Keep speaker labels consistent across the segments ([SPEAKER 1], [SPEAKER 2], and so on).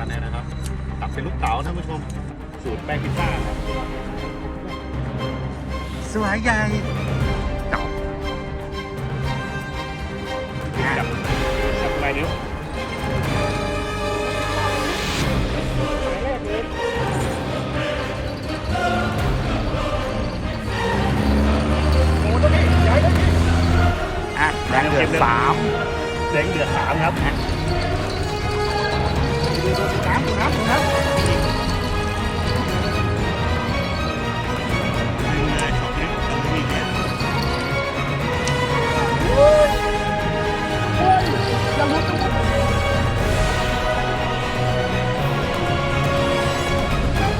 [SPEAKER 1] อันนี้นะครับตัดเป็นลูกเต๋าท่านผู้ชม สูตรแป้งพิซซ่าครับ
[SPEAKER 2] สวยใหญ่เก่า
[SPEAKER 1] จับจับไปนิ้ว
[SPEAKER 2] อะแรงเดือดสาม
[SPEAKER 1] แดงเดือดสามครับ
[SPEAKER 2] น้ำน้ำน้ำ
[SPEAKER 1] เลยสองนิ้วสองนิ้วเนี่ย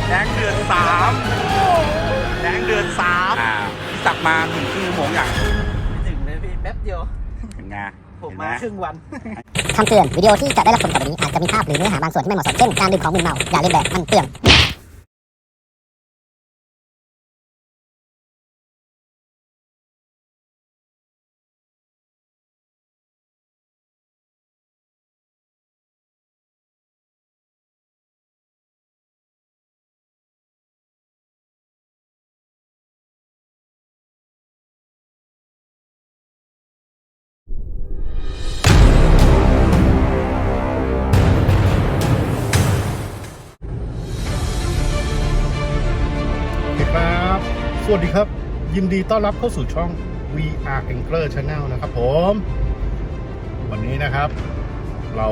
[SPEAKER 2] แดงเดือดสามแดงเดือดสามอ่าพี่ตักมาถึงครึ่งชั่วโมงอย่าง
[SPEAKER 3] ไม่ถึงเลยพี่แป๊บเดียว
[SPEAKER 2] เห็นไง
[SPEAKER 3] ผม
[SPEAKER 2] เห็นไหม
[SPEAKER 3] มาครึ่งวัน
[SPEAKER 4] คำเตือนวิดีโอที่จะได้รับชมต่อไปนี้อาจจะมีภาพหรือเนื้อหาบางส่วนที่ไม่เหมาะสมเช่นการดื่มของมึนเมาอย่าเล่นแบบมันเปลือง
[SPEAKER 5] ยินดีต้อนรับเข้าสู่ช่อง VR Angler Channel นะครับผม วันนี้นะครับ เรา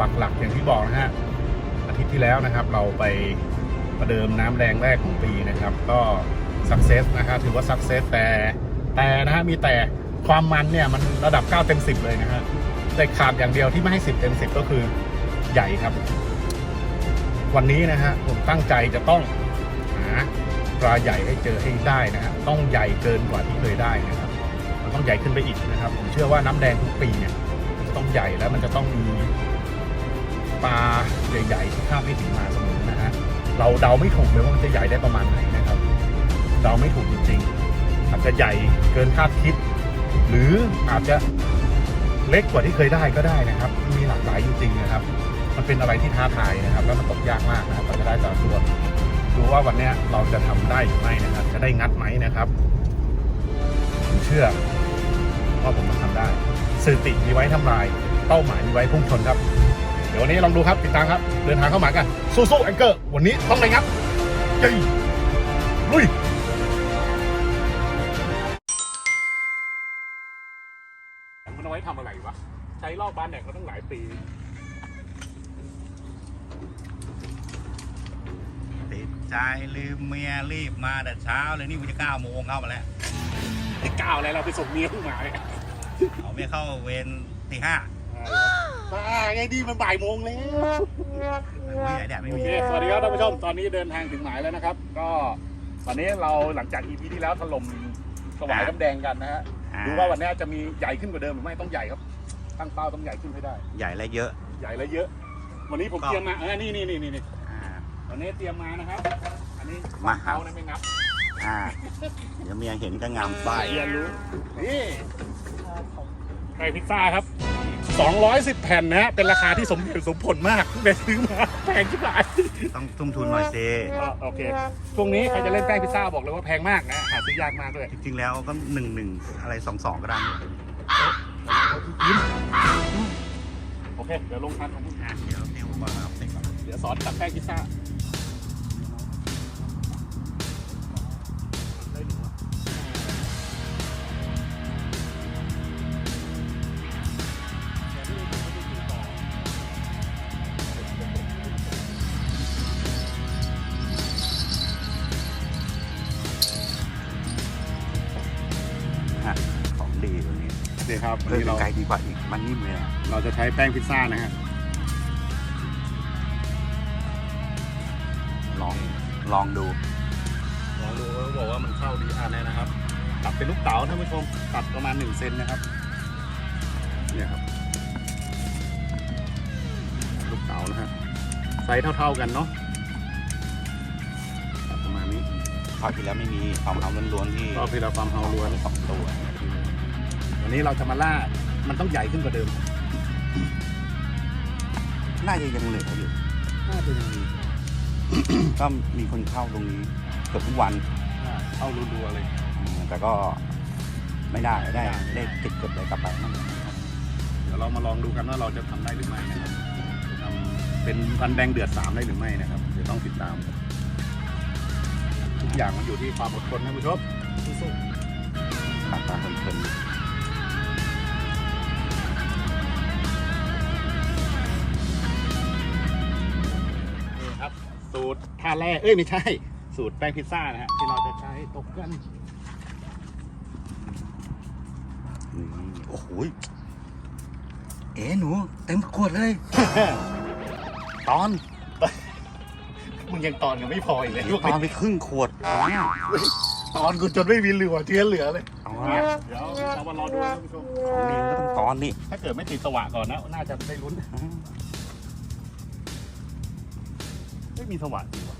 [SPEAKER 5] ปักหลักอย่างที่บอกนะฮะอาทิตย์ที่แล้วนะครับ เราไปประเดิมน้ำแรงแรกของปีนะครับ ก็สักเซสนะครับถือว่าสักเซสแต่แต่นะฮะมีแต่ความมันเนี่ยมันระดับ 9 เต็ม 10 เลยนะฮะแต่ขาดอย่างเดียวที่ไม่ให้ 10 เต็ม 10 ก็คือใหญ่ครับ วันนี้นะฮะผมตั้งใจจะต้องหา ปลาใหญ่ให้เจอให้ได้นะฮะต้องใหญ่เกินกว่าที่เคยได้นะครับมันต้องใหญ่ขึ้นไปอีกนะครับ ผมเชื่อว่าน้ำแดงทุกปีเนี่ยมันจะต้องใหญ่แล้วมันจะต้องมีปลาใหญ่ๆที่คาดไม่ถึงมาเสมอนะฮะเราเดาไม่ถูกเลยว่ามันจะใหญ่ได้ประมาณไหนนะครับเดาไม่ถูกจริงๆอาจจะใหญ่เกินคาดคิด หรืออาจจะเล็กกว่าที่เคยได้ก็ได้นะครับ มีหลากหลายจริงๆนะครับ มันเป็นอะไรที่ท้าทายนะครับ แล้วมันตกยากมากนะครับกว่าจะได้แต่ละตัว ดูว่าวันนี้เราจะทำได้หรือไม่นะครับ จะได้งัดไหมนะครับผมเชื่อว่าผมมันทำได้สติมีไว้ทำลาย เป้าหมายมีไว้พุ่งชนครับ เดี๋ยววันนี้ลองดูครับติดตามครับ เดินทางเข้ามากัน สู้ๆแองเกอร์ วันนี้ต้องไงงัดเย้ลุย
[SPEAKER 1] มันเอาไว้ทำอะไรวะ ใช้รอบบ้านแดกมาตั้งหลายปี
[SPEAKER 2] ติดใจลืมเมียรีบมาแต่เช้าเลยนี่กูจะเก้าโมงเข้ามาแล้ว
[SPEAKER 1] ไอ้ก้าวอะไรเราไปส่งเมียเพิ่งมาเนี่ย
[SPEAKER 2] เอาเมียเข้าเวรตีห้า
[SPEAKER 1] บ้าไงดีมันบ่ายโมงแล้ว
[SPEAKER 2] ไม่ใหญ่แดดไม่
[SPEAKER 1] โอ
[SPEAKER 2] มี
[SPEAKER 1] เคสวัสดีครับท่านผู้ชม ตอนนี้เดินทางถึงหมายแล้วนะครับ ก็ตอนนี้เราหลังจาก EP ที่แล้วถล่มสวายน้ำแดงกันนะฮะ
[SPEAKER 2] อ่
[SPEAKER 1] ดูว่าวันนี้จะมีใหญ่ขึ้นกว่าเดิมหรือไม่ต้องใหญ่ครับ ตั้งเป้าต้องใหญ่ขึ้นให้ได้
[SPEAKER 2] ใหญ่และเยอะ
[SPEAKER 1] ใหญ่และเยอะ วันนี้ผม
[SPEAKER 2] ก็
[SPEAKER 1] เตรียมมาเออนี่นี่นี่นี่นี่
[SPEAKER 2] อ่า
[SPEAKER 1] วันนี้เตรียมมานะครับ อันนี้
[SPEAKER 2] มาครั
[SPEAKER 1] เขา
[SPEAKER 2] บ
[SPEAKER 1] นะไม่นับ
[SPEAKER 2] อ่า เดี๋ยวเมียเห็นก็งามไส้
[SPEAKER 1] เรียนรู้ นี่ไก่พิซซ่าครับ 210 แผ่นนะฮะ เป็นราคาที่สมเหตุสมผลมากไปซื้อมาแพงที่ไหน
[SPEAKER 2] ต้องทุ่มทุนหน่อยเซ
[SPEAKER 1] อะโอเค ช่วงนี้ใครจะเล่นแป้งพิซซ่าบอกเลยว่าแพงมากนะ หาซื้อยากมากด้วย
[SPEAKER 2] จริงๆแล้วก็หนึ่งหนึ่งอะไรสองสองก็ได้
[SPEAKER 1] โอเค เดี๋ยวลงทันของ
[SPEAKER 2] อะเดี๋ยวเตี้ยวก่อนนะครับเสร็จก่อน
[SPEAKER 1] เดี๋ยวสอนตัดแป้งพิซซ่า
[SPEAKER 2] เลยอะ
[SPEAKER 1] เราจะใช้แป้งพิซซ่านะฮะ
[SPEAKER 2] ลองลองดู
[SPEAKER 1] ลองดูเขาบอกว่ามันเข้าดีอ่าเนี่ยนะครับตัดเป็นลูกเต๋าท่านผู้ชมตัดประมาณหนึ่งเซนนะครับเนี่ยครับ ลูกเต๋านะฮะไซส์เท่า ๆกันเนาะตัดประมาณนี้
[SPEAKER 2] คราวที่แล้วไม่มีความเอาล้วนๆที่
[SPEAKER 1] รอบที่เราความเฮาล้วน
[SPEAKER 2] สองตัว
[SPEAKER 1] วันนี้เราจะมาล่ามันต้องใหญ่ขึ้นกว่าเดิม
[SPEAKER 2] น่าจะยังเหลืออยู่
[SPEAKER 1] น่าจะยังมี
[SPEAKER 2] ก็มีคนเข้าตรงนี้เกือบทุกวัน
[SPEAKER 1] อ่าเข้ารัวๆเลย
[SPEAKER 2] อืมแต่ก็ไม่ได้ได้
[SPEAKER 1] ไม่ได้
[SPEAKER 2] ได้ติดเกือบเลยกลับไปมั่ง
[SPEAKER 1] เดี๋ยวเรามาลองดูกันว่าเราจะทำได้หรือไม่นะครับจะทำเป็นรันแดงเดือดสามได้หรือไม่นะครับเดี๋ยวต้องติดตาม ทุกอย่างมันอยู่ที่ความอดทนนะผู้ชมสู้
[SPEAKER 2] ต
[SPEAKER 1] สูตรท่าแรก เอ้ยไม่ใช่ สูตรแป้งพิซซ่านะฮะที่เราจะใช้ตกกัน
[SPEAKER 2] ๆนี่โอ้โหยเอ๋หนู เต็มขวดเลย
[SPEAKER 1] ตอนมึงยังตอนยังไม่พออีกเลย
[SPEAKER 2] ตอนไปครึ่งขวดอ๋อ
[SPEAKER 1] ตอนกูจนไม่มีเหลือเทียนเหลือเลย
[SPEAKER 2] เอา
[SPEAKER 1] เดี๋
[SPEAKER 2] ละ
[SPEAKER 1] ยวเรามารอดูนะผู้ชม
[SPEAKER 2] ของดีมันก็ต้องตอนนี่
[SPEAKER 1] ถ้าเกิดไม่ติดสว่างก่อนนะ น่าจะได้ลุ้น
[SPEAKER 2] อืม
[SPEAKER 1] ม่มีสว่างจริงวะ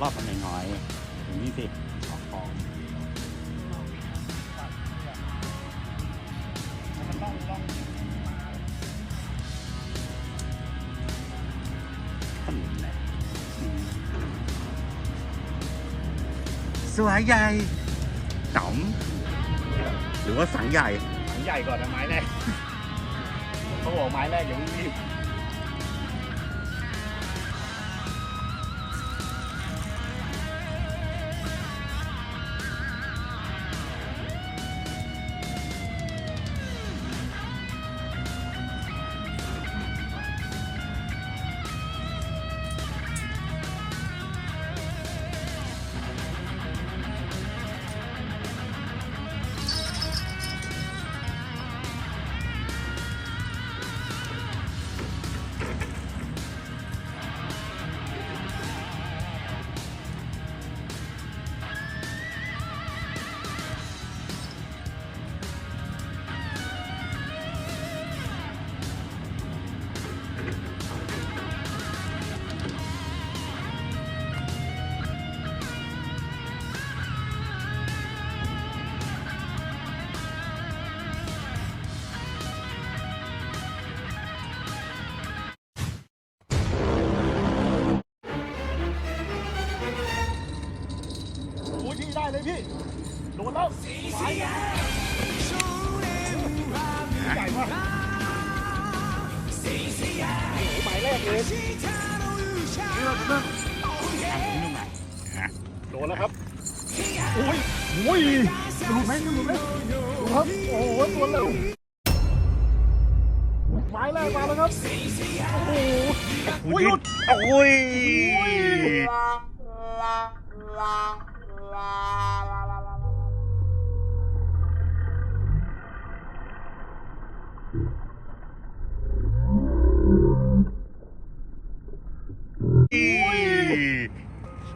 [SPEAKER 2] รอบมันหน่อยๆอย่างนี้สิ
[SPEAKER 1] อ๋อมันต้องต้อง
[SPEAKER 2] ขนมแหละอืมสวยใหญ่จ๋อมหรือว่าสังใหญ่
[SPEAKER 1] ถังใหญ่ก่อนนะไม้แรกเขาบอกไม้แรกอย่าเพิ่งรีบ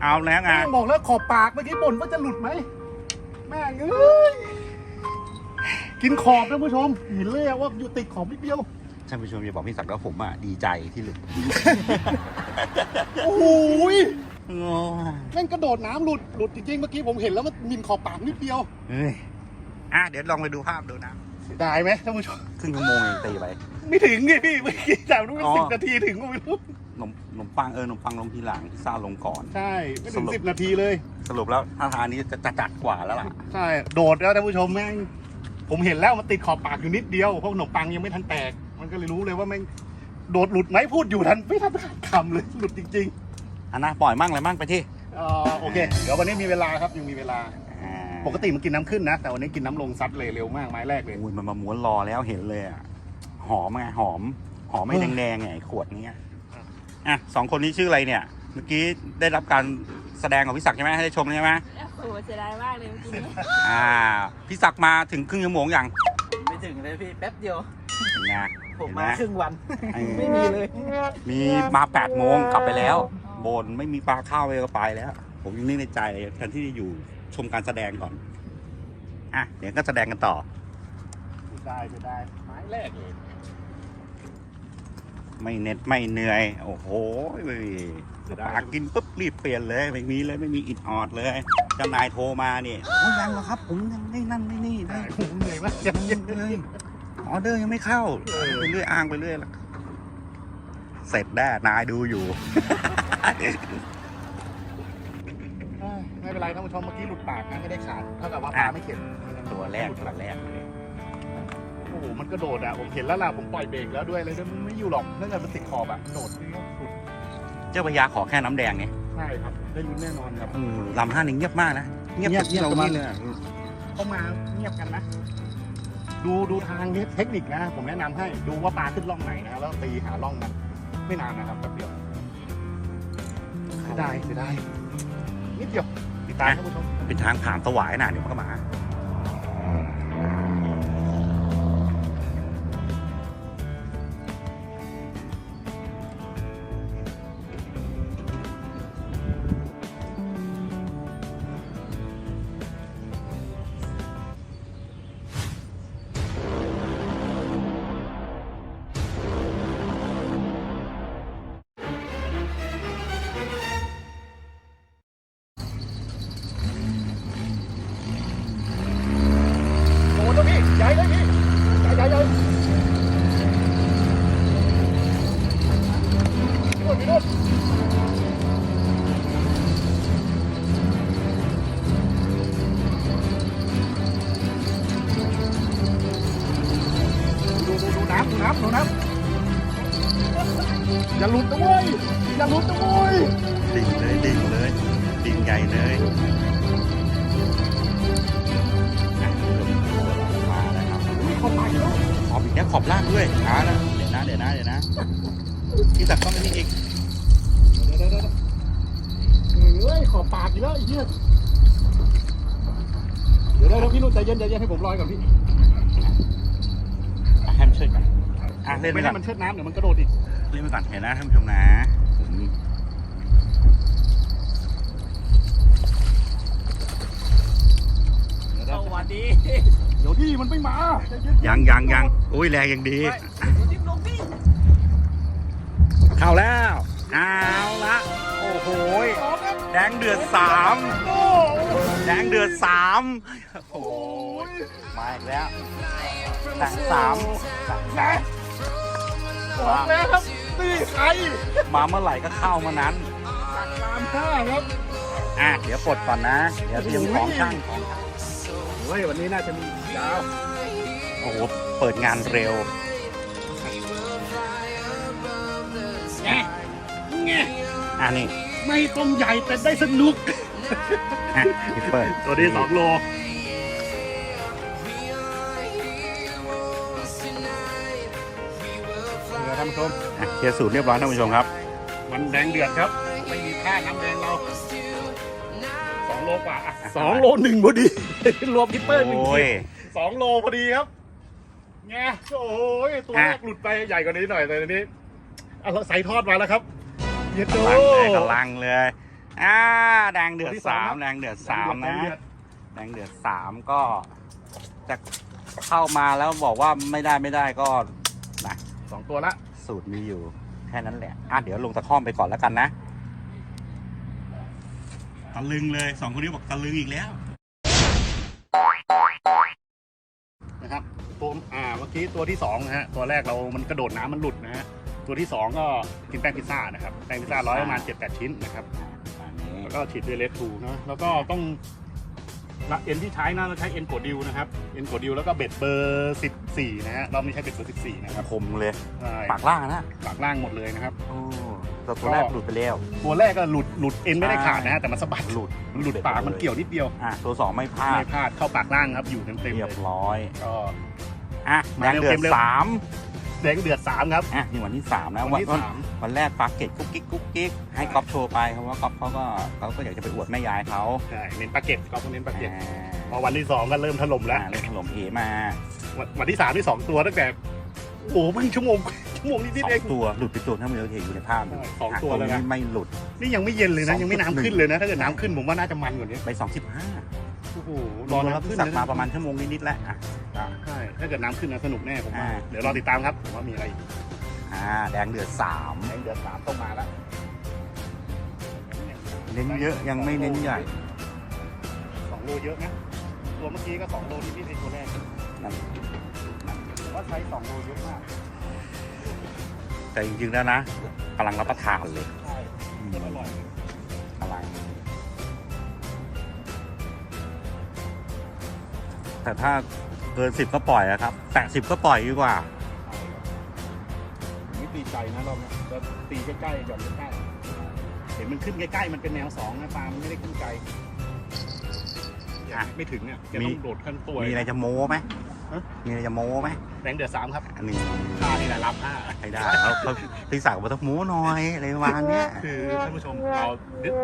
[SPEAKER 1] เอาแล้วไงแม่งบอกแล้วขอบปากเมื่อกี้บ่นว่าจะหลุดไหมแม่งเอ้ยกินขอบนะผู้ชมเห็นเลยอะว่าอยู่ติดขอบนิดเดียว
[SPEAKER 2] ท่านผู้ชมอย่าบอกพี่ศักดิ์ว่าผมอะดีใจที่หลุด
[SPEAKER 1] โอ้โหย
[SPEAKER 2] โอ้
[SPEAKER 1] แม่งกระโดดน้ำหลุดหลุดจริงๆเมื่อกี้ผมเห็นแล้วมันมินขอบปากนิดเดียว
[SPEAKER 2] เฮ้ยอะเดี๋ยวลองไปดูภาพดูนะ
[SPEAKER 1] เสียดายไหมท่านผู้ชม
[SPEAKER 2] ครึ่งชั่วโมงเองตีไป
[SPEAKER 1] ไม่ถึงไงพี่เมื่อกี้จากนู้นเป็น
[SPEAKER 2] อ๋อ
[SPEAKER 1] สิบนาทีถึงก็ไม่รู้
[SPEAKER 2] ข นมขนมปังเออขนมปังลงทีหลังพิซซ่าลงก่อน
[SPEAKER 1] ใช่ ไม่ถึง
[SPEAKER 2] สรุป
[SPEAKER 1] สิบนาทีเลย
[SPEAKER 2] สรุปแล้วท่าทางนี้จะจะจัดกว่าแล้วล่ะ
[SPEAKER 1] ใช่ โดดแล้วท่านผู้ชมแม่งผมเห็นแล้วมันติดขอบปากอยู่นิดเดียวเพราะขนมปังยังไม่ทันแตก มันก็เลยรู้เลยว่าแม่งโดดหลุดไหมพูดอยู่ทันไม่ทันขาดคำเลยหลุดจริง
[SPEAKER 2] อันนะปล่อยมั่งอะไรมั่งไปที่
[SPEAKER 1] ๆเอ่อโอเค เดี๋ยววันนี้มีเวลาครับยังมีเวลา
[SPEAKER 2] อ่า
[SPEAKER 1] ปกติมันกินน้ำขึ้นนะ แต่วันนี้กินน้ำลงซัดเลยเร็วมากไม้แรกเลย
[SPEAKER 2] อุ้ยมันมาม้วนรอแล้วเห็นเลยอะหอมไงหอม หอมไม่
[SPEAKER 1] เออ
[SPEAKER 2] แดงๆไงไอ้ขวดเนี้ย อะสองคนนี้ชื่ออะไรเนี่ย เมื่อกี้ได้รับการแสดงของพี่ศักดิ์ใช่ไหมให้ได้ชมใช่ไหม
[SPEAKER 6] โอ้โหเสียดายมากเลยเมื่อกี้นี้
[SPEAKER 2] อ่าพี่ศักดิ์มาถึงครึ่งชั่วโมงยัง
[SPEAKER 3] ไม่ถึงเลยพี่แป๊บเดียว
[SPEAKER 2] เห็นไง
[SPEAKER 3] ผม
[SPEAKER 2] เห็นไห
[SPEAKER 3] มาครึ่งวัน
[SPEAKER 2] เออ
[SPEAKER 3] ไม่มีเลย
[SPEAKER 2] มีมาแปดโมงกลับไปแล้วบนไม่มีปลาข้าวไปก็ไปแล้ว ผมยังนึกในใจแทนที่จะอยู่ชมการแสดงก่อน อะเดี๋ยวก็แสดงกันต่อ
[SPEAKER 1] ได้จะได้ไม้แรกเลย
[SPEAKER 2] ไม่เหน็ดไม่เหนื่อย โอ้โหปลากินปุ๊บรีบเปลี่ยนเลย ไม่มีเลยไม่มีอิดออดเลยเจ้านายโทรมาเนี่ยโอ้ยังเหรอครับ ผมยังได้นั่นได้นี่ได้
[SPEAKER 1] ผมเหนื่อยมากจัง
[SPEAKER 2] เลยออเดอร์ยังไม่เข้า
[SPEAKER 1] เออ
[SPEAKER 2] ไปเรื่อยอ้างไปเรื่อยละเสร็จแน่นายดูอยู่
[SPEAKER 1] เอ้ยไม่เป็นไรท่านผู้ชมเมื่อกี้หลุดปากนะไม่ได้ขาดเท่ากับว่าปลาไม่เข็ด
[SPEAKER 2] ตัวแรกตัวแรก
[SPEAKER 1] โอ้โหมันกระโดดอะผมเห็นแล้วล่ะผมปล่อยเบรกแล้วด้วยเลยมันไม่อยู่หรอกถ้าเกิดมันติดขอบอะโดดนี่ก็สุด
[SPEAKER 2] เจ้าพญาขอแค่น้ำแดงเนี่ย
[SPEAKER 1] ใช่ครับได้ลุ้นแน่นอนครับ
[SPEAKER 2] อืมลำห้านี่เงียบมากนะเงียบ
[SPEAKER 1] เงียบ
[SPEAKER 2] ที่เรา
[SPEAKER 1] เงียบ
[SPEAKER 2] นี่เลยอะ
[SPEAKER 1] เข้ามาเงียบกันนะดูดูทางนี้เทคนิคนะ ผมแนะนำให้ดูว่าปลาขึ้นร่องไหนนะแล้วตีหาร่องมันไม่นานนะครับแป๊บเดียวเสียดายเสียดายนิดเดียวติดตามท่านผู้ชม
[SPEAKER 2] เป็นทางผ่านสวายน่ะเดี๋ยวมันก็มา ไอ้
[SPEAKER 1] เหี้ยเดี๋ยวเดี๋ยวพี่นุ่นใจเย็นใจเย็นให้ผมลอยก่อนพี่
[SPEAKER 2] อะให้มันช่วยกันอะเล่นไป
[SPEAKER 1] ไม่
[SPEAKER 2] ก่
[SPEAKER 1] ให้
[SPEAKER 2] อน
[SPEAKER 1] มันเชิดน้ำเดี๋ยวมันกระโดดอีก
[SPEAKER 2] เล่นไปก่อนเห็นนะท่านผู้ชมนะผม
[SPEAKER 3] สวัสดี
[SPEAKER 1] เดี๋ยวพี่มันไม่มาใจเย็น
[SPEAKER 2] ยังยังยังอุ้ยแรงยังดี
[SPEAKER 3] จิ้มลงพี่
[SPEAKER 2] เข้าแล้ว เอาละ โอ้โหย แดงเดือดสามแดงเดือดสามโอ้โหยมาอีกแล้วแดงสาม
[SPEAKER 1] นะบอกแล้วครับนี่ใคร
[SPEAKER 2] มาเมื่อไหร่ก็เข้าเมื่อนั้น
[SPEAKER 1] ตามห้าครับ
[SPEAKER 2] อะเดี๋ยวปลดก่อนนะ เดี๋ยวเตรียมของช่างของช่าง
[SPEAKER 1] เฮ้ยวันนี้น่าจะมียาว
[SPEAKER 2] โอ้โหเปิดงานเร็ว
[SPEAKER 1] แงแง
[SPEAKER 2] อะนี่
[SPEAKER 1] ไม่ต้องใหญ่แต่ได้สนุก
[SPEAKER 2] อะพี่เปิด
[SPEAKER 1] ตัวนี้สองโล เดี๋ยวท่านผู้ชม
[SPEAKER 2] อะเคลียร์สูตรเรียบร้อยท่านผู้ชมครับ
[SPEAKER 1] มันแดงเดือดครับ ไม่มีค่าน้ำแดงเราสองโลกว่าอะสองโลหนึ่งพอดี รวมกิปเปอร์หนึ่ง
[SPEAKER 2] โอ้ย
[SPEAKER 1] สองโลพอดีครับไงโอ้ยตัวแรกหลุดไปใหญ่กว่านี้หน่อยแต่อันนี้เอาใส่ทอดมาแล้วครับ เย็ดโต
[SPEAKER 2] กำลังเลยกำลังเลยอ่าแดงเดือด
[SPEAKER 1] ตัวที่สอ
[SPEAKER 2] สางม
[SPEAKER 1] ครับ
[SPEAKER 2] แดงเดือดสามนะ
[SPEAKER 1] แดงเดือด
[SPEAKER 2] แดงเดือดสามก็จะเข้ามาแล้วบอกว่าไม่ได้ไม่ได้ก็นะ
[SPEAKER 1] สองตัวละ
[SPEAKER 2] สูตรมีอยู่แค่นั้นแหละอะเดี๋ยวลงตะข้อมไปก่อนแล้วกันนะตะลึงเลยสองคนนี้บอกตะลึงอีกแล้ว
[SPEAKER 1] นะครับตัวอ่าเมื่อกี้ตัวที่สองนะฮะตัวแรกเรามันกระโดดน้ำมันหลุดนะฮะ ตัวที่สองก็กินแป้งพิซซ่านะครับแป้งพิซซ่าร้อยประมาณเจ็ดแปดชิ้นนะครับ
[SPEAKER 2] อันนี้
[SPEAKER 1] แล้วก็ฉีดด้วยเลสทูนะแล้วก็ต้องละเอ็นที่ใช้นะเราใช้เอ็นโกดิวนะครับเอ็นโกดิวแล้วก็เบ็ดเบอร์สิบสี่นะฮะเราไม่ใช้เบ็ดเบอร์สิบสี่นะครับ
[SPEAKER 2] คมเลย
[SPEAKER 1] ใช่
[SPEAKER 2] ปากล่างนะ
[SPEAKER 1] ปากล่างหมดเลยนะครับ
[SPEAKER 2] โอ้แต่ตัวแรกหลุดไปแล้ว
[SPEAKER 1] ตัวแรกก็หลุดหลุดเอ็นไม่ได้ขาดนะฮะแต่มันสะบัด
[SPEAKER 2] หลุด
[SPEAKER 1] มันหลุดปากมันเกี่ยวนิดเดียว
[SPEAKER 2] อะตัวสองไม่พลาด
[SPEAKER 1] ไม่พลาดเข้าปากล่างครับอยู่เต็มเต็มๆ
[SPEAKER 2] เรี
[SPEAKER 1] เลย
[SPEAKER 2] บร้อย
[SPEAKER 1] ก็
[SPEAKER 2] อะ
[SPEAKER 1] มา
[SPEAKER 2] แดงเดือ
[SPEAKER 1] เร็
[SPEAKER 2] ด
[SPEAKER 1] วๆเร็ว
[SPEAKER 2] สาม
[SPEAKER 1] แดงเดือดสามครับ
[SPEAKER 2] อะนี่วันที่สามนะ
[SPEAKER 1] วั
[SPEAKER 2] วันน
[SPEAKER 1] ที่
[SPEAKER 2] วัน
[SPEAKER 1] สาม
[SPEAKER 2] วันแรกปาเกตกุ๊กกิ๊กกุ๊กกิ๊กให้ก๊อฟโชว์ไปเพราะว่าก๊อฟเขาก็เขาก็อยากจะไปอวดแม่ยายเขา
[SPEAKER 1] ใช่เน้นปลาเก็ตเขาต้องเน้นปลาเก็ต
[SPEAKER 2] อ่า
[SPEAKER 1] พอวันที่สองก็เริ่มถล่มแล้ว
[SPEAKER 2] อ่าเริ่มถล่มเอมา
[SPEAKER 1] วันวันที่สามที่สองตัวตั้งแต่โอ้โหเพิ่งชั่วโมง ชั่วโมงนิด
[SPEAKER 2] ส
[SPEAKER 1] ๆ
[SPEAKER 2] อ
[SPEAKER 1] เอง
[SPEAKER 2] งตัวหลุดไปตัวถ้ามือเราเห็นอยู่ในภาพ
[SPEAKER 1] ใช่สองะตัวเลยนะ
[SPEAKER 2] รงไม่หลุด
[SPEAKER 1] นี่ยังไม่เย็นเลยนะ
[SPEAKER 2] สอง
[SPEAKER 1] ยังไม่น้ำขึ้นเลยนะ ถ้าเกิดน้ำขึ้นผมว่าน่าจะมันกว่านี้
[SPEAKER 2] ไปสองสิบห้า
[SPEAKER 1] โอ้โห
[SPEAKER 2] ร
[SPEAKER 1] ร
[SPEAKER 2] อ
[SPEAKER 1] อ
[SPEAKER 2] เรา
[SPEAKER 1] น้ำ
[SPEAKER 2] เพิ่
[SPEAKER 1] ขึ้
[SPEAKER 2] ง
[SPEAKER 1] น
[SPEAKER 2] สัก
[SPEAKER 1] นะ
[SPEAKER 2] มาประมาณชั่วโมงนิดๆแล้วอะอะ
[SPEAKER 1] ใช่ถ้าเกิดน้ำขึ้นนะสนุกแน่ผมว่า
[SPEAKER 2] อ่า
[SPEAKER 1] เดี๋ยวรอติดตามครับผมว่ามีอะไรอีก
[SPEAKER 2] อ่าแดงเดือดสาม
[SPEAKER 1] แดงเดือดสามต้องมาแล้ว
[SPEAKER 2] เน้นเยอะยังไม่เน้นใหญ่
[SPEAKER 1] สองโลเยอะนะตัวเมื่อกี้ก็สองโลนิดๆเองตัวแรก
[SPEAKER 2] นั่น
[SPEAKER 1] ผมว่าใช้สองโลเยอะมาก
[SPEAKER 2] แต่จริงๆแล้วนะกำลังรับประทานเลย
[SPEAKER 1] ใช่มันอร่อย
[SPEAKER 2] แต่ถ้าเกินสิบก็ปล่อยอะครับ แตะสิบก็ปล่อยดีกว่า
[SPEAKER 1] ไม่ตีใจนะเราเนี่ยจะตีใกล้ๆหย่อนใกล้ๆเห็นมันขึ้นใกล้ๆมันเป็นแนวสองนะปลามันไม่ได้ขึ้นไกล
[SPEAKER 2] อะ
[SPEAKER 1] ไม่ถึงเนี่ยจะ
[SPEAKER 2] มี
[SPEAKER 1] ต้องโดดขั้นตัว
[SPEAKER 2] มีอะไรจะโม้ไหม
[SPEAKER 1] ฮะ
[SPEAKER 2] มีอะไรจะโม้ไหม
[SPEAKER 1] แรงเดือดสามครับ
[SPEAKER 2] อันนี้
[SPEAKER 1] ค่านี่แหละรับห้า
[SPEAKER 2] ให้ได้เขาเขาพี่ศักดิ์บอกต้องโม้หน่อยอะไรประมาณเนี้ย
[SPEAKER 1] คือท่านผู้ชมเรา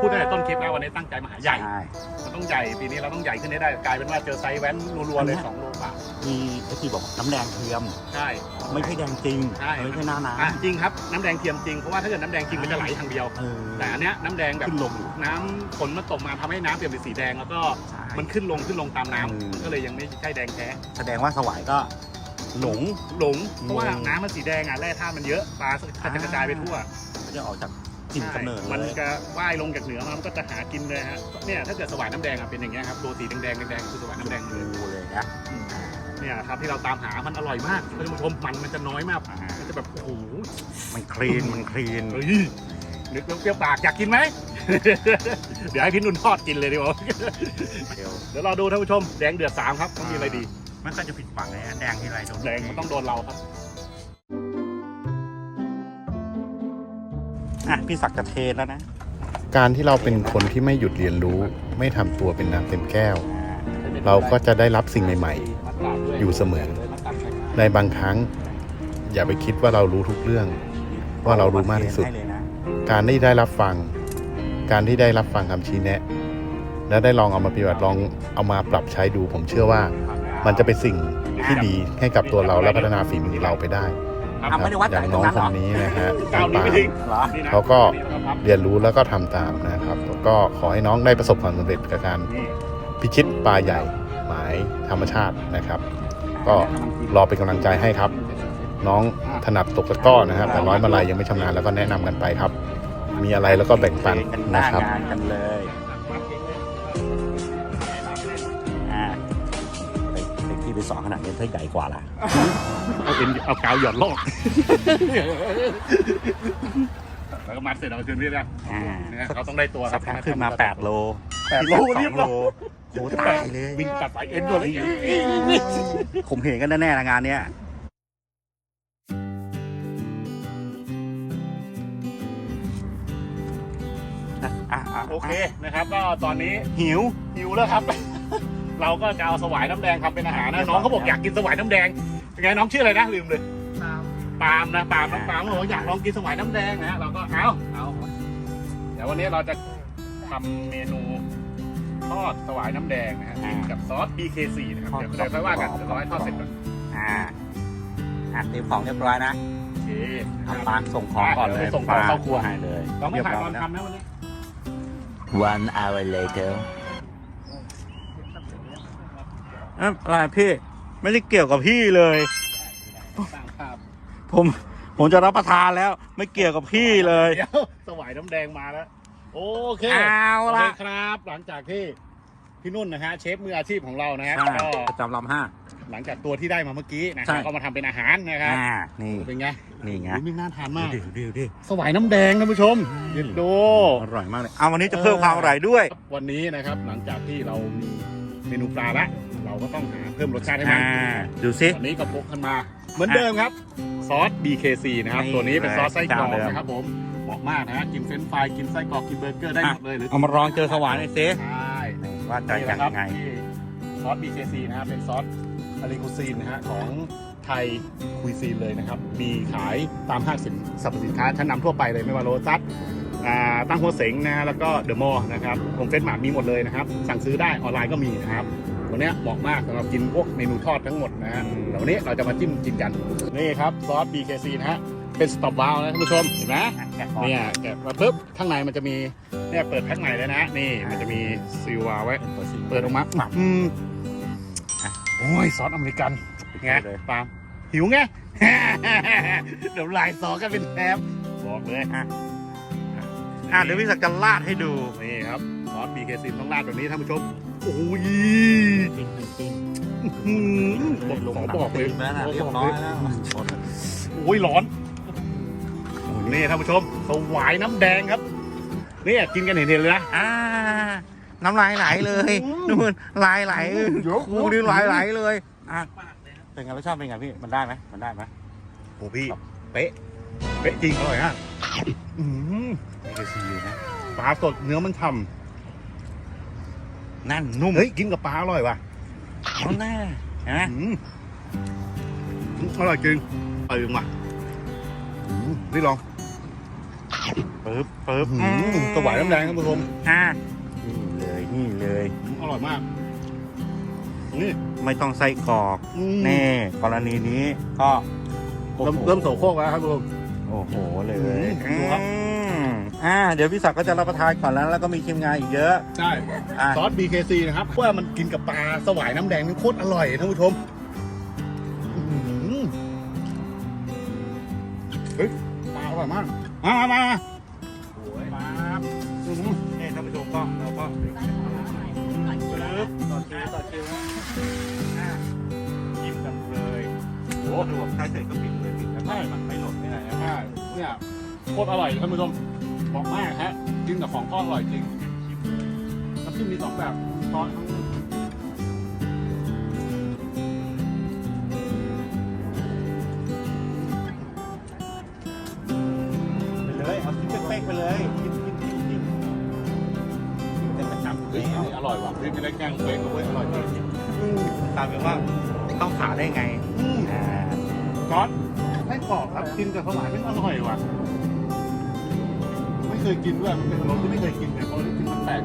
[SPEAKER 1] พูดตั้งแต่ต้นคลิปแล้ววันนี้ตั้งใจมาหาใหญ่
[SPEAKER 2] ใช่
[SPEAKER 1] มันต้องใหญ่ปีนี้เราต้องใหญ่ขึ้นให้ได้กลายเป็นว่าเจอไซส์แว้นรัวๆเลยสองโล กว่า
[SPEAKER 2] มีไอ้ที่บอกน้ำแดงเทียม
[SPEAKER 1] ใช่
[SPEAKER 2] ไม่ใช่แดงจริง
[SPEAKER 1] ใช่
[SPEAKER 2] ไม่ใช่หน้าน้
[SPEAKER 1] อะจริงครับน้ำแดงเทียมจริงเพราะว่าถ้าเกิดน้ำแดงจริงมันจะไหลทางเดียวำ
[SPEAKER 2] เออ
[SPEAKER 1] แต่อันเนี้ยน้ำแดงแบบ
[SPEAKER 2] ขึ้นลง
[SPEAKER 1] น้ำฝนมันตกมาทำให้น้ำเปลี่ยนเป็นสีแดงแล้วก็
[SPEAKER 2] ใช่
[SPEAKER 1] มันขึ้นลงขึ้นลงตามน้ำ
[SPEAKER 2] อืม
[SPEAKER 1] ก็เลยยังไม่ใช่แดงแท้
[SPEAKER 2] แสดงว่าสวายก็หลง
[SPEAKER 1] หลงเพราะว่า
[SPEAKER 2] อืม
[SPEAKER 1] น้ำมันสีแดงอะแร่ธาตุมันเยอะปลาก็จะกระจายไปทั่ว
[SPEAKER 2] ก็จะออกจาก ถิ่นกำเนิด
[SPEAKER 1] ใช่
[SPEAKER 2] เล
[SPEAKER 1] มัน
[SPEAKER 2] ย
[SPEAKER 1] จะว่ายลงจากเหนือมามันก็จะหากินเลยฮะเนี่ยถ้าเกิดสวายน้ำแดงอะเป็นอย่างเงี้ยครับตัวสีแดงๆแดงๆคือสวายน้ำแดงเลย
[SPEAKER 2] ดูเลยนะ
[SPEAKER 1] เนี่ยครับที่เราตามหามันอร่อยมากท่านผู้ชมมันมันจะน้อยมาก
[SPEAKER 2] อ่า
[SPEAKER 1] มันจะแบบโอ้โห
[SPEAKER 2] มันคลีนมันคลีน
[SPEAKER 1] เฮ้ยนึกแล้วเปรี้ยวปากอยากกินไหม เดี๋ยวให้พี่นุ่นทอดกินเลยดีกว่า
[SPEAKER 2] เดี๋ยว
[SPEAKER 1] เดี๋ยวเราดูท่านผู้ชมแดงเดือดสามครับต้องมีอะไรดี
[SPEAKER 2] มันก็จะผิดฝังเลยนะแดงที่ไรโดน
[SPEAKER 1] แดงมันต้องโดนเราครับ
[SPEAKER 2] อะพี่ศักดิ์จะเทแล้วนะ
[SPEAKER 5] การที่เราเป็นคนที่ไม่หยุดเรียนรู้ ไม่ทำตัวเป็นน้ำเต็มแก้ว เราก็จะได้รับสิ่งใหม่ ๆ อยู่เสมอ ในบางครั้ง อย่าไปคิดว่าเรารู้ทุกเรื่อง ว่าเรารู้มากที่สุด
[SPEAKER 2] ให้เลยนะ
[SPEAKER 5] การที่ได้รับฟัง การที่ได้รับฟังคำชี้แนะ และได้ลองเอามาปฏิบัติลองเอามาปรับใช้ดู ผมเชื่อว่า มันจะเป็นสิ่งที่ดีให้กับตัวเราและพัฒนาฝีมือเราไปได้
[SPEAKER 2] อะไม่ได้วัด
[SPEAKER 5] อ
[SPEAKER 2] จาก
[SPEAKER 5] ย่าง
[SPEAKER 2] ตร
[SPEAKER 5] น้องง
[SPEAKER 2] นั้น
[SPEAKER 5] ค
[SPEAKER 2] เหร
[SPEAKER 5] น
[SPEAKER 2] อ
[SPEAKER 5] นี้นะฮะ
[SPEAKER 1] ก้าว
[SPEAKER 5] ปา
[SPEAKER 1] นี้
[SPEAKER 5] ล์
[SPEAKER 1] ไม่
[SPEAKER 5] ม
[SPEAKER 1] ทิ้ง
[SPEAKER 2] เหรอ
[SPEAKER 1] นี่นะ
[SPEAKER 5] เขาก็
[SPEAKER 1] นี่นะครับ
[SPEAKER 5] เรียนรู้แล้วก็ทำตามนะครับแล้วก็ขอให้น้องได้ประสบความสำเร็จกับการ
[SPEAKER 1] นี่
[SPEAKER 5] พิชิตปลาใหญ่หมายธรรมชาตินะครับ ก็รอเป็นกำลังใจให้ครับ น้องถนัดตกตะกร้อนะครับ แต่ร้อยมาลายยังไม่ชำนาญแล้วก็แนะนำกันไปครับ มีอะไรแล้วก็แบ่งปัน
[SPEAKER 2] กันหน้า
[SPEAKER 5] นะครับ
[SPEAKER 2] งานกันเลยอ่า ที่ไปสอนขนาดนี้ถ้าใหญ่กว่าล่ะ
[SPEAKER 1] เอาเป็นเอากาวหยอดลอก แล้วก็มัดเสร็จเอาจนนี่นะ
[SPEAKER 2] อ่า
[SPEAKER 1] เนี่ยเขาต้องได้ตัวค
[SPEAKER 2] สั
[SPEAKER 1] รั
[SPEAKER 2] ก
[SPEAKER 1] บ
[SPEAKER 2] พักขึ้นมา 8 โล
[SPEAKER 1] แปดโล
[SPEAKER 2] ส
[SPEAKER 1] เรี
[SPEAKER 2] อย
[SPEAKER 1] บ
[SPEAKER 2] ง
[SPEAKER 1] ร้
[SPEAKER 2] โล
[SPEAKER 1] อย
[SPEAKER 2] โหตายเลย
[SPEAKER 1] วิ่งตัดสายเอ็นด้วยเลย
[SPEAKER 2] ผมเห็นกันแน่ๆนะงานเนี้ยอะอะอะ
[SPEAKER 1] โอเคนะครับ ก็ตอนนี้
[SPEAKER 2] หิว
[SPEAKER 1] หิวแล้วครับ เราก็จะเอาสวายน้ำแดงทำเป็นอาหารนะน้องเขาบอกอยากกินสวายน้ำแดงเป็นไงน้องชื่ออะไรนะลืมเลยปาล์มนะปาล์มน้องปาล์มเขาบอกอยากลองกินสวายน้ำแดงนะเราก็เอาเอาเดี๋ยววันนี้เราจะทำเมนูทอดสวายน้ำแดงนะฮะกินกับซอส BKC นะครับเดี๋ยวเดี๋ยวค่อยว่ากันเดี๋ยวเราให้ทอดเสร็จก่อน
[SPEAKER 2] อ่าอะเตรียมของเรียบร้อยนะ
[SPEAKER 1] โอเค
[SPEAKER 2] ทำปางส่งของก่อนเลย
[SPEAKER 1] อะเดี๋ยวไปส่งของเข้าครัว
[SPEAKER 2] ให้เลย
[SPEAKER 1] เราไม่ถ่ายตอน
[SPEAKER 2] เรีบร้
[SPEAKER 1] ทำนะวันนี้
[SPEAKER 3] One hour later
[SPEAKER 2] เอ้ยอะไรพี่ไม่ได้เกี่ยวกับพี่เลย
[SPEAKER 1] สร้างภาพ
[SPEAKER 2] ผมผมจะรับประทานแล้ว ไม่เกี่ยวกับพี่เลย
[SPEAKER 1] เดี๋ยวสวายน้ำแดงมาแล้ว โอเค
[SPEAKER 2] เอา
[SPEAKER 1] โอเค
[SPEAKER 2] ละ
[SPEAKER 1] ครับ หลังจากที่พี่นุ่นนะฮะเชฟมืออาชีพของเรานะฮะ
[SPEAKER 2] ใช่
[SPEAKER 1] ก็
[SPEAKER 2] ประจำลำห้า
[SPEAKER 1] หลังจากตัวที่ได้มาเมื่อกี้นะ
[SPEAKER 2] ใช่
[SPEAKER 1] ฮะก็มาทำเป็นอาหารนะครับ
[SPEAKER 2] อ่านี่
[SPEAKER 1] เป็นไง
[SPEAKER 2] นี่ไง
[SPEAKER 1] โอ้ยมีน่าทานมาก
[SPEAKER 2] ดิดิดิ
[SPEAKER 1] สวายน้ำแดงท่านผู้ชมเดี๋ยวดู
[SPEAKER 2] อร่อยมากเลยเอาวันนี้จะเพิ่มความอร่อยด้วย
[SPEAKER 1] วันนี้นะครับหลังจากที่เรามีเมนูปลาละ เราก็ต้องหาเพิ่มรสชาติให้มั
[SPEAKER 2] อ่า
[SPEAKER 1] น
[SPEAKER 2] ดูซิ
[SPEAKER 1] วันนี้ก็พกขึ้นมา เหมือนเดิมครับ ซอส BKC นะครับ
[SPEAKER 2] นี่
[SPEAKER 1] ตัวนี้เป็นซอสไส้กรอก
[SPEAKER 2] เจ้าเดิม
[SPEAKER 1] นะครับผมเหมาะมากนะฮะกินเฟรนช์ฟรายกินไส้กรอกกินเบอร์เกอร์ได้หมดเลยหรือ
[SPEAKER 2] เอามาลองเจอสวายหน่อยซิ
[SPEAKER 1] ใช่
[SPEAKER 2] ว่าจะ
[SPEAKER 1] นี่
[SPEAKER 2] ยั
[SPEAKER 1] นะ
[SPEAKER 2] ง
[SPEAKER 1] ครับ
[SPEAKER 2] ไง
[SPEAKER 1] ที่ซอส BKC นะครับเป็นซอสอาริคูซีนนะฮะของไทยคุยซีนเลยนะครับ มีขายตามห้างสินสรรพสินค้าชั้นนำทั่วไปเลยไม่ว่าโลตัสอ่าตั้งหัวเสงนะฮะแล้วก็เดอะมอลล์นะครับผมเฟซมาร์มีหมดเลยนะครับ สั่งซื้อได้ออนไลน์ก็มีนะครับ วันนี้เหมาะมากสำหรับกินพวกเมนูทอดทั้งหมดนะฮะเดี๋ยววันนี้เราจะมาจิ้มกินกันนี่ครับซอส BKC นะฮะเป็นสต็อปวาลนะท่านผู้ชมเห็นไหมเนี่ยแกะมาปุ๊บข้างในมันจะมีเนี่ยเปิดแพ็คใหม่เลยนะ นี่มันจะมีซีลวาล์วไว้เปิดออกมาอืมโอ้ยซอสอเมริกันไง
[SPEAKER 2] เลย
[SPEAKER 1] ปาล์มหิวไงเดี๋ยวลายซอสกันเป็นแทบบอกเลย
[SPEAKER 2] อะเดี๋ยวพี่ศักดิ์จะลาดให้ดู
[SPEAKER 1] นี่ครับซอส BKC ต้องราดแบบนี้ท่านผู้ชม โอ้ย
[SPEAKER 2] จริงจริง
[SPEAKER 1] อื้อหือผมขอบอกเลย
[SPEAKER 2] แล้วนะ
[SPEAKER 1] ขอ
[SPEAKER 2] เรีย
[SPEAKER 1] บบอก
[SPEAKER 2] ร้อ
[SPEAKER 1] เลยย
[SPEAKER 2] แล้ว
[SPEAKER 1] โอ้ยร้อนนี่ท่านผู้ชมสวายน้ำแดงครับนี่กินกันเห็นๆเลยนะ
[SPEAKER 2] อ่าน้ำลายไหลเลย
[SPEAKER 1] อืม
[SPEAKER 2] นู่นลายไหล
[SPEAKER 1] เดี๋ยว
[SPEAKER 2] ครูนี่ลายไหลเลยอะเป็นไงรสชาติเป็นไงพี่มันได้ไหมมันได้ไหม
[SPEAKER 1] โอ้พี่เป๊ะเป๊ะจริงอร่อยฮะอืม
[SPEAKER 2] เอซีนะ
[SPEAKER 1] ปลาสดเนื้อมันฉ่
[SPEAKER 2] นั่นนุ่มำ
[SPEAKER 1] เฮ้ยกินกับปลาอร่อยว่ะ
[SPEAKER 2] เอาหน้าเห็นไหม
[SPEAKER 1] อืมอร่อยจริงอร่อยจริงว่ะอืมนี่ลอง
[SPEAKER 2] ปึ๊บปึ๊บ
[SPEAKER 1] อืมสวายน้ำแดงท่านผู้ชม
[SPEAKER 2] อ่านี่เลยนี่เลย
[SPEAKER 1] อร่อยมาก นี่
[SPEAKER 2] ไม่ต้องใส่กรอก
[SPEAKER 1] อืม
[SPEAKER 2] แน่กรณีนี้ก็โอ้
[SPEAKER 1] เริ่ม
[SPEAKER 2] โห
[SPEAKER 1] เริ่มโสโครกแล้วครับทุกคน
[SPEAKER 2] โอ้โหเลย
[SPEAKER 1] อืมดูครับ
[SPEAKER 2] อืมอ่าเดี๋ยวพี่ศักดิ์ก็จะรับประทานก่อนแล้วแล้วก็มีทีมงานอีกเยอะ
[SPEAKER 1] ใช่
[SPEAKER 2] อ่า
[SPEAKER 1] ซอส BKC นะครับเพราะว่ามันกินกับปลาสวายน้ำแดงนี่โคตรอร่อยท่านผู้ชมอื้อหือเฮ้ยปลาอร่อยมาก มามามา
[SPEAKER 2] โอ้ย
[SPEAKER 1] มาอื้อหือ
[SPEAKER 2] นี่ท่านผู้ชมก็เราก็ปึ๊บต่อคิวต่อคิวนะอ่ายิ้มกันเลยโอ้ดูแบบใช้เสร็จก็ปิดเลยปิดแล้วก็มันไม่หล่นไม่อะไรนะ
[SPEAKER 1] ใช่เนี่ยโคตรอร่อยท่านผู้ชม บอกมากฮะกินกับของทอดอร่อยจริงน้ำจิ้มมีสองแบบซอสทั้ง
[SPEAKER 2] ไปเลยเอาชิ้นเป๊กๆไปเลยจิ้มจิ้มจิ้มจิ้มจิ้มกันประจำ
[SPEAKER 1] เฮ้ยอันนี้อร่อยว่ะเฮ้ยไม่ได้แกล้งเฟ้งเลยอร่อยจริง
[SPEAKER 2] ตามเป็นว่าต้องขาได้ไง
[SPEAKER 1] อืม
[SPEAKER 2] อ่า
[SPEAKER 1] ซอสให้กรอบครับกินกับสวายไม่อร่อยว่ะไม่เค ยกินด้วยมันเป็นรสที่ไม่เคยกินเลยเพราะที่กินมันแปลก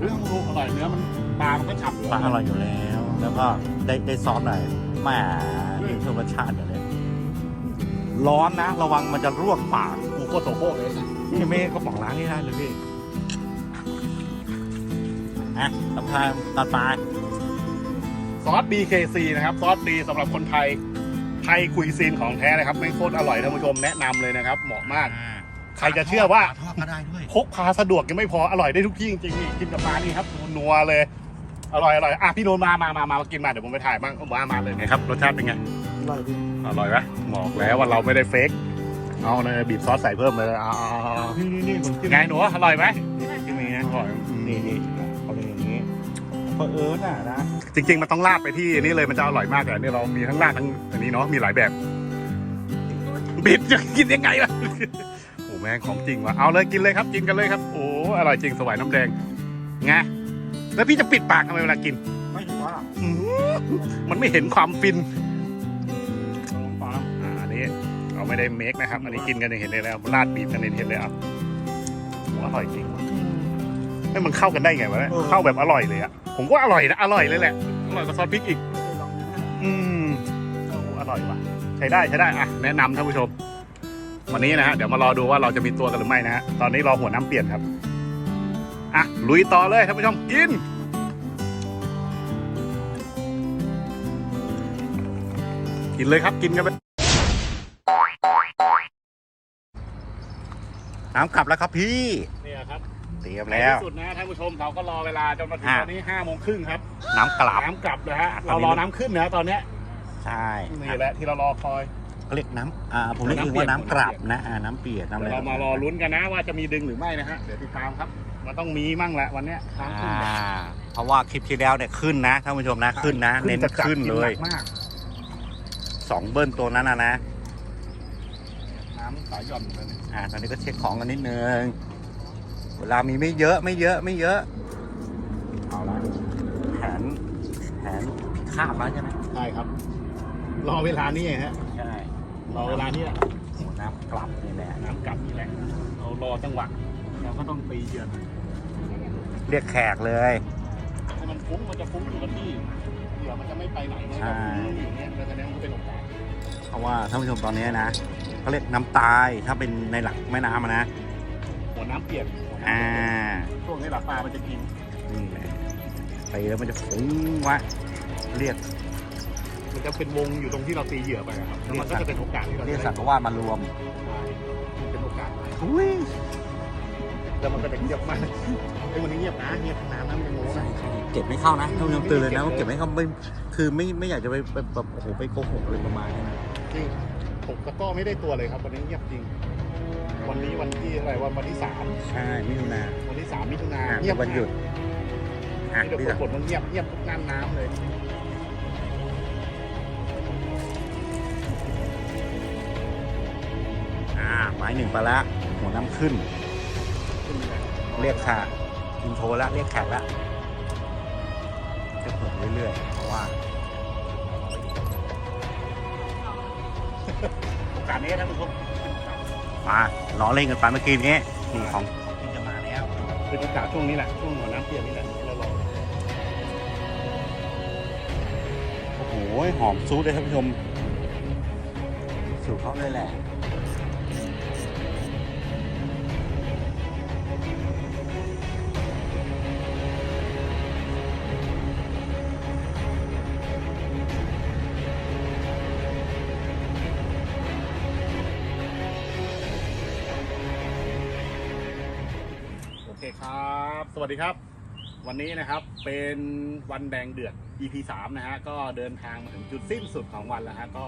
[SPEAKER 1] เรื่องมันอร่อยเนื้อมันปลามันก็ฉ่ำ
[SPEAKER 2] ปลาอร่อยอยู่แล้ว แล้วก็ได้ได้ซอสหน่อยแหมนี่คือรสชาติอย่างนี้ร้อนนะ ระวังมันจะลวกปาก
[SPEAKER 1] กูโคตรโสโครกเลย
[SPEAKER 2] นี่ไม่ก็บอกล้างให้ได้เลยพี่อะตำทานตัดปลาย
[SPEAKER 1] ซอส BKC นะครับซอสดีสำหรับคนไทยไทยคุยซีนของแท้นะครับไม่โคตรอร่อยท่านผู้ชมแนะนำเลยนะครับ เหมาะมาก ใครจะเชื่อว่า
[SPEAKER 2] ทอดก็ได้ด้วย
[SPEAKER 1] พกพาสะดวกยังไม่พออร่อยได้ทุกที่จริงๆนี่กินกับปลานี่ครับนัวๆเลย อร่อยอร่อยอะพี่โนนมามามามามากินมาเดี๋ยวผมไปถ่ายบ้างเอามามาเลยไงครับรสชาติเป็นไง
[SPEAKER 5] อร่อยดี
[SPEAKER 1] อร่อยไหมบอกแล้วว่าเราไม่ได้เฟกเอาเลยบีบซอสใส่เพิ่มเลยเอาเอาเอาเอา
[SPEAKER 5] นี่นี่นี่ผมกิน
[SPEAKER 1] ไงหนูอร่อยไหม
[SPEAKER 2] ที่มีนะ
[SPEAKER 1] อร่อยอืม
[SPEAKER 2] นี่นี่เขาเป็นอย่างนี้เพอเอิร์ธอะนะ
[SPEAKER 1] จริงๆมันต้องราดไปที่นี่เลยมันจะอร่อยมากแต่อันนี่เรามีทั้งราดทั้งอันนี้เนาะมีหลายแบบบีบจะกินยังไงล่ะโอ้ แม่งของจริงว่ะเอาเลยกินเลยครับกินกันเลยครับโอ้อร่อยจริงสวายน้ำแดงไงแล้วพี่จะปิดปากทำไมเวลากิน
[SPEAKER 2] ไม่ว่า
[SPEAKER 1] อื้อหือมันไม่เห็นความฟินอ่าอันนี้เราไม่ได้เมคนะครับ อันนี้กินกันเห็นเลยแล้วราดบีบกันเห็นเลยอะโอ้อร่อยจริงว่ะให้มันเข้ากันได้ไงวะเนี่ยเข้าแบบอร่อยเลยอะผมก็อร่อยนะอร่อยเลยแหละอร่อยกว่าซอสพริกอีก อืมโอ้อร่อยว่ะ ใช้ได้ใช้ได้อะแนะนำท่านผู้ชม วันนี้นะฮะเดี๋ยวมารอดูว่าเราจะมีตัวกันหรือไม่นะฮะตอนนี้รอหัวน้ำเปลี่ยนครับอะลุยต่อเลยท่านผู้ชมกินกินเลยครับกินกันไป
[SPEAKER 2] น้ำกลับแล้วครับพี่
[SPEAKER 1] เนี่ยครับ
[SPEAKER 2] เตรียม
[SPEAKER 1] ใน
[SPEAKER 2] แล้ว
[SPEAKER 1] ที่สุดนะท่านผู้ชมเราก็รอเวลาจนมาถึง
[SPEAKER 2] อะ
[SPEAKER 1] ตอนนี้ห้าโมงครึ่งครับ
[SPEAKER 2] น้ำกลับ
[SPEAKER 1] น้ำกลับเลยฮะ
[SPEAKER 2] อะตอ
[SPEAKER 1] เรา
[SPEAKER 2] นนี้
[SPEAKER 1] รอน้ำขึ้นนะตอนเนี้ย
[SPEAKER 2] ใช่
[SPEAKER 1] นี่แหละที่เรารอคอย
[SPEAKER 2] เขาเรียกน้ำอ่าผมเรียกเองว่าน้ำกลับนะอ่าน้ำเปียกน้ำอะไร
[SPEAKER 1] เดี๋ยวเรามารอลุ้นกันนะว่าจะมีดึงหรือไม่นะฮะเดี๋ยวติดตามครับมันต้องมีมั่งแหละวันเนี้ยน้ำขึ้น
[SPEAKER 2] อ่าเพราะว่าคลิปที่แล้วเนี่ยขึ้นนะท่านผู้ชมนะขึ้นนะ เน้น
[SPEAKER 1] จัดๆ
[SPEAKER 2] ขึ้นเลย
[SPEAKER 1] กิหกมาก
[SPEAKER 2] สองเบิ้ลตัวนั้นนะนะ
[SPEAKER 1] น้ำสายหย่อนเลยเนี่ย
[SPEAKER 2] อ่าตอนนี้ก็เช็คของกันนิดนึงเวลามีไม่เยอะไม่เยอะไม่เยอะเอาละแผนแผนคาบแล้วใช่ไหม
[SPEAKER 1] ใช่ครับ รอเวลานี้ฮะ
[SPEAKER 2] ใช่
[SPEAKER 1] รอเวลานี้แหละ
[SPEAKER 2] โอ้น้ำกลับนี่แหละ
[SPEAKER 1] น้ำกลับนี่แหละเรารอจังหวะเราก็ต้องตีเหยื่อ
[SPEAKER 2] เรียกแขกเลย
[SPEAKER 1] ให้มันฟุ้งมันจะฟุ้งอยู่กับที่เหยื่อมันจะไม่ไปไหนมันจะฟุ้งอยู่เนี่ยแล้วทีนี้มันก็เป็นโอกาส
[SPEAKER 2] เพราะว่าท่านผู้ชมตอนนี้นะเขาเรียกน้ำตายถ้าเป็นในหลักแม่น้ำอะนะ
[SPEAKER 1] หัวน้ำเปียกหัวน้ำ
[SPEAKER 2] อ่า
[SPEAKER 1] ช่วงนี้หลับปลามันจะกิน
[SPEAKER 2] นี่แหละตีแล้วมันจะฟุ้งวะเรียก
[SPEAKER 1] มันจะเป็นวงอยู่ตรงที่เราตีเหยื่อไปอะครับแล้วมันก็จะเป็นโอกาสที่เรา
[SPEAKER 2] เรียก
[SPEAKER 1] จะ
[SPEAKER 2] สั
[SPEAKER 1] ได้
[SPEAKER 2] ตว์ว่านมารวม
[SPEAKER 1] เป็นโอกาส
[SPEAKER 2] อุ้ย
[SPEAKER 1] แล้วมันก็จะเงียบมากไอ้ยวันนี้เงียบนะเงียบทั้งน้ำน้ำยังโง่นะ
[SPEAKER 2] เก็บไม่เข้านะท่านผู้ชมตื่นเลยนะว่าเก็บไม่เข้าไม่คือไม่ไม่อยากจะไปไปแบบโอ้โหไปโกหกอะไรประมาณนี้นะ
[SPEAKER 1] จริงตกตะกร้อไม่ได้ตัวเลยครับ วันนี้เงียบจริง วันนี้วันที่อะไรวันวันที่สาม
[SPEAKER 2] ใช่มิถุนา
[SPEAKER 1] วันที่สามมิถุนา
[SPEAKER 2] อะ
[SPEAKER 1] เงียบ
[SPEAKER 2] เป็นวันหยุดอะ
[SPEAKER 1] นี่
[SPEAKER 2] พี่
[SPEAKER 1] เดี๋
[SPEAKER 2] ตั
[SPEAKER 1] ยว
[SPEAKER 2] ง
[SPEAKER 1] ฝนมันเงียบเงียบทุกน้ำน้ำเลย
[SPEAKER 2] อ่าไม้หนึ่งไปละหัวน้ำขึ้น เรียกค่ะอินโทรละเรียกแขกละจะเปิดเรื่อยๆเพราะว่า
[SPEAKER 1] โอกาสนี้ท่านผู้ชม
[SPEAKER 2] มา ล้อเล่นกันไปเมื่อกี้นี้นี่ของที่จะมาแล้ว
[SPEAKER 1] เป็นโอกาสช่วงนี้แหละช่วงหัวน้ำเปลี่ยนนี่แหละที่เรารอ
[SPEAKER 2] โอ้โหหอมซูดเลยท่านผู้ชมสูตรเขาเลยแหละ
[SPEAKER 1] สวัสดีครับ วันนี้นะครับเป็นวันแดงเดือด EP 3นะฮะก็เดินทางมาถึงจุดสิ้นสุดของวันแล้วฮะก็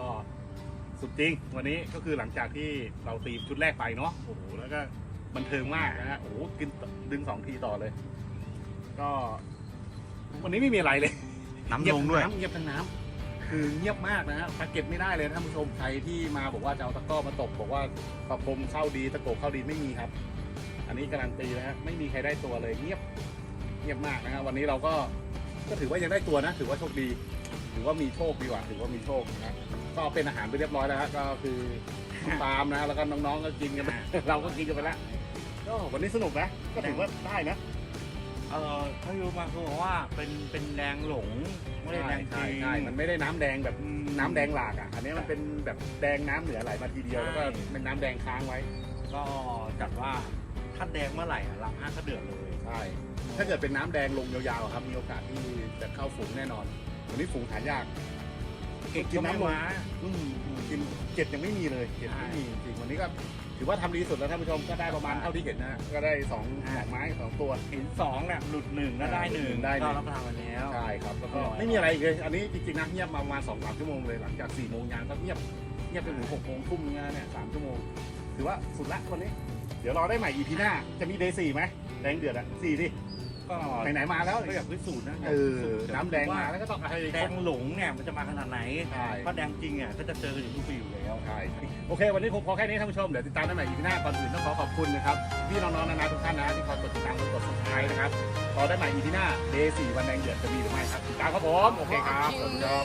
[SPEAKER 1] สุดจริง วันนี้ก็คือหลังจากที่เราตีชุดแรกไปเนาะโอ้โหแล้วก็บันเทิงมากนะฮะโอ้โหกินดึงสองทีต่อเลย ก็ วันนี้ไม่มีอะไรเลย
[SPEAKER 2] น้ำลงด้วย
[SPEAKER 1] เงียบทั้งน้ำคือเงียบมากนะฮะตะเก็บไม่ได้เลยนะท่านผู้ชมใครที่มาบอกว่าจะเอาตะกร้อมาตกบอกว่าประพรมเข้าดีตะโกเข้าดีไม่มีครับ อันนี้การันตีนะฮะไม่มีใครได้ตัวเลยเงียบเงียบมากนะฮะวันนี้เราก็ก็ถือว่ายังได้ตัวนะ ถือว่าโชคดี ถือว่ามีโชคดีกว่าถือว่ามีโชคนะก็เป็นอาหารไปเรียบร้อยแล้วฮะก็คือฟาร์มนะแล้วก็น้องๆก็กินกันไปเราก็กินกันไปแล้วก็วันนี้สนุกนะก็ถือว่าได้นะ
[SPEAKER 2] เออเขาอยู่มาคือบอกว่าเป็นเป็นแดงหลงไม่ได้แดงจ
[SPEAKER 1] ใช่
[SPEAKER 2] ริง
[SPEAKER 1] ใช่มันไม่ได้น้ำแดงแบบ
[SPEAKER 2] อืม
[SPEAKER 1] น้ำแดงหลากอะอันนี้มันเป็นแบบแดงน้ำเหนือไหลมาทีเดียวแล้วก็
[SPEAKER 2] ใช่
[SPEAKER 1] เป็นน้ำแดงค้างไว้
[SPEAKER 2] ก็จัดว่า ถ้าแดงเมื่อไหร่อะหลังห้าก็เดือดเลย
[SPEAKER 1] ใช่ถ้าเกิดเป็นน้ำแดงลงยาวๆครับ มีโอกาสที่จะเข้าฝูงแน่นอนวันนี้ฝูงหายาก
[SPEAKER 2] เก่ง
[SPEAKER 1] กินน้ำลง
[SPEAKER 2] ม้า
[SPEAKER 1] อืมกินเจ็ดยังไม่มีเลยเจ็ดไม่มีจริงๆวันนี้ก็ถือว่าทำดีที่สุดแล้วท่านผู้ชมก็ได้ประมาณเท่าที่เห็นนะฮะก็ได้สองสองไม้สองตัว
[SPEAKER 2] เห็นสองเนี่ยหลุดหนึ่งแล้วได้หนึ่ง
[SPEAKER 1] ได้หนึ่
[SPEAKER 2] ก็
[SPEAKER 1] ง
[SPEAKER 2] รับประทานมาแล้ว
[SPEAKER 1] ใช่ครับแล้วก็
[SPEAKER 2] อร่อย
[SPEAKER 1] ไม่มีอะไรอีกเลย อันนี้จริงๆนะเงียบมาประมาณสองสามชั่วโมงเลยหลังจากสี่โมงยางก็เงียบเงียบไปถึงหกโมงทุ่มนึงแล้วเนี่ยสามชั่วโมงถือว่าสุดละวันนี้ เดี๋ยวรอได้ใหม่ EP หน้า จะมีเดย์สี่ไหมแดงเดือดอะสี่ดิ
[SPEAKER 2] ก็
[SPEAKER 1] ไหนๆมาแล้ว
[SPEAKER 2] ก็อยากพิสูจน์นะ
[SPEAKER 1] เออน้ำแดงมาแล้วก็ต้องให้
[SPEAKER 2] แดงหลงเนี่ยมันจะมาขนาดไหน
[SPEAKER 1] ใช่
[SPEAKER 2] เพราะแดงจริงอะก็จะเจอกันอยู่ทุกปีอยู่แล้ว
[SPEAKER 1] ใช่โอเค วันนี้ผมพอแค่นี้ท่านผู้ชมเดี๋ยวติดตามได้ใหม่ EP หน้าก่อนอื่นต้องขอขอบคุณนะครับพี่น้องๆนานาทุกท่านนะที่คอยกดติดตามกด subscribe นะครับรอได้ใหม่ EP หน้าเดย์สี่วันแดงเดือดจะมีหรือไม่ครับติดตามครับผมโอเคครับสวัสดีครับ